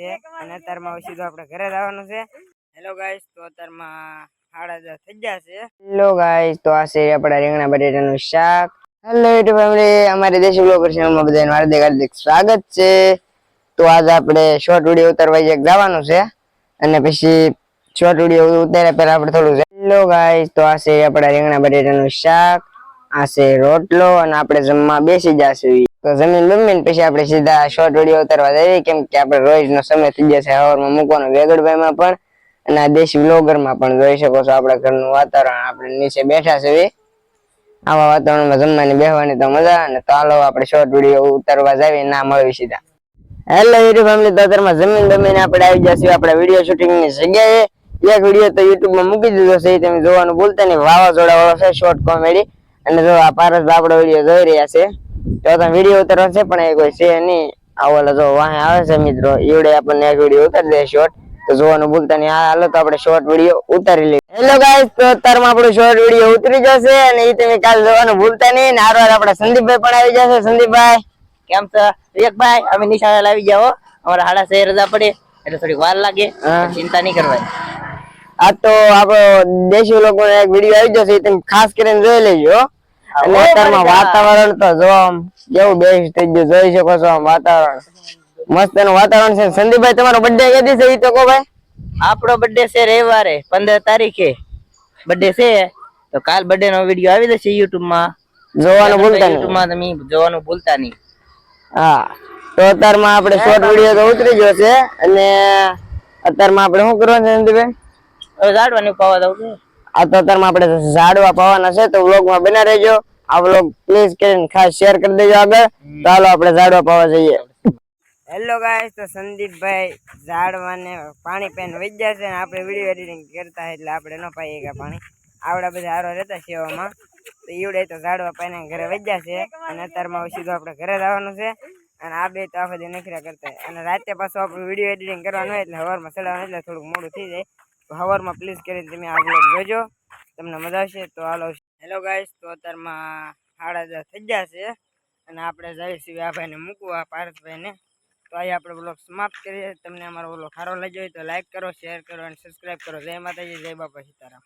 છે. અને અત્યારમાં હવે સીધું આપણે ઘરે જવાનું છે. હેલો ગાઈસ તો અત્યારમાં સાડા દસ થઈ ગયા છે. હેલો ગાઈસ તો આ છે આપણા રીંગણા બટેટાનું શાક. હેલો યુટ્યુબ ફેમિલી અમારી દેશી બ્લોગર ચેનલમાં બધાને હાર્દિક હાર્દિક સ્વાગત છે. તો આજે આપણે શોર્ટ વીડિયો ઉતારવા એક જવાનું છે. અને પછી શોર્ટ વીડિયો ઉતાર્યા પહેલા આપણે થોડું હેલો ગાઈસ તો આ છે આપણા રીંગણા બટેટાનું શાક. આ છે રોટલો અને આપણે જમવા બેસી જશું. તો જમીન બમીન પછી આપણે સીધા શોર્ટ વીડિયો ઉતારવા જઈએ. કેમ કે આપણે રોજ સમય થઈ જશે. હવારમાં મૂકવાનો વેગડભાઈમાં પણ અને આ દેશી બ્લોગરમાં પણ જોઈ શકો છો આપણા ઘરનું વાતાવરણ. આપણે નીચે બેઠા છે આવા વાતાવરણમાં જમવાની, બેહવાની તો મજા અને ચાલો આપણે શોર્ટ વીડિયો ઉતારવા જાવી ના મળવી સીધા. હેલો યુટ્યુબ ફેમિલી તો અત્યારમાં જમીન જમીન આપણે આવી જશું આપણા વીડિયો શૂટિંગની જગ્યાએ. એક વીડિયો તો યુટ્યુબમાં મૂકી દીધો છે તમે જોવાનું ભૂલતા નહીં. વાવાઝોડા વાળો છે શોર્ટ કોમેડી અને જો આ પારસ આપણો વીડિયો જોઈ રહ્યા છે. તો તમે વીડિયો ઉતારવાનો છે પણ એ કોઈ છે નહીં. આવો જો વાહે આવે છે મિત્રો. એવડે આપણને એક વીડિયો ઉતારી દે શોર્ટ તો જોવાનું ભૂલતા નહીં. હાલો તો આપણે શોર્ટ વીડિયો ઉતારી લઈએ. હેલો ગાઈસ તો અત્યારમાં આપણો શોર્ટ વીડિયો ઉતરી જશે અને એ તમે કાલ જોવાનું ભૂલતા નહીં. ને હારવાર આપણા સંદીપભાઈ પણ આવી જશે. સંદીપભાઈ કેમ છે? વિવેકભાઈ અમે નિશાળે લાવી જાઓ અમારા હાડા શહેર રજા પડે. એટલે થોડીક વાર લાગે. ચિંતા નહીં કરવાની. આ તો આપણો દેશી લોકો એક વીડિયો આવી જશે. એ તમે ખાસ કરીને જોઈ લેજો અને અત્યારમાં વાતાવરણ તો જો આમ કેવું બેસ્ટ થઈ ગયું જોઈ શકો છો આમ વાતાવરણ. મસ્ત એનું વાતાવરણ છે. સંદીપભાઈ તમારો બર્થડે ક્યાંથી છે ઈ તો કહો ભાઈ. આપણો બર્થડે છે રવિવારે પંદર તારીખે. બર્થડે છે. તો કાલ બર્થડે નો વીડિયો આવી જશે યુટ્યુબમાં જોવાનું ભૂલતા યુટ્યુબ નહીં. માં તમે જોવાનું ભૂલતા નહીં. હા. તો અત્યારમાં આપણે શોર્ટ વીડિયો તો ઉતરી ગયો છે. અને અત્યારમાં આપણે શું કરવાનું છે સંદીપભાઈ? હવે ઝાડવાની પાવા દઉં આ તો આપણે ઝાડવા પાવાના છે, તો વ્લોગમાં બના રહેજો. આ વ્લોગ પ્લીઝ કરીને ખાસ શેર કરી દેજો આગળ. ચાલો આપણે ઝાડવા પાવા જઈએ. હેલો ગાઈસ તો સંદીપભાઈ ઝાડવાને પાણી પેન વહી ગયા છે અને આપણે વીડિયો એડિટિંગ કરતા એટલે આપણે ન પાઈએ ગયા પાણી. આવડા બધા હારો રહેતા સેવામાં. તો ઈવડે તો ઝાડવા પાઈને ઘરે વહી ગયા છે અને અત્યારમાં સીધું આપણે ઘરે જવાનું છે. અને આ બે તો આખો દી નખરા કરતા. અને રાતે પાછું આપણે વીડિયો એડિટિંગ કરવાનું એટલે હવારમાં ચડાવવાનું એટલે થોડુંક મોડું થઈ જાય. તો પ્લીઝ કરીને તમે આ બ્લોગ જોજો. તમને મજા આવશે તો હાલો. હેલો ગાઈસ તો અત્યારમાં સાડા દસ થઈ ગયા છે અને આપણે જઈએ છીએ આ ભાઈને મૂકવા પારસભાઈને તો અહીં આપણે બ્લોગ સમાપ્ત કરીએ. તમને અમારો બ્લોગ સારો લાગ્યો હોય તો લાઈક કરો શેર કરો અને સબસ્ક્રાઈબ કરો. જય માતાજી, જય બાપા સીતારામ.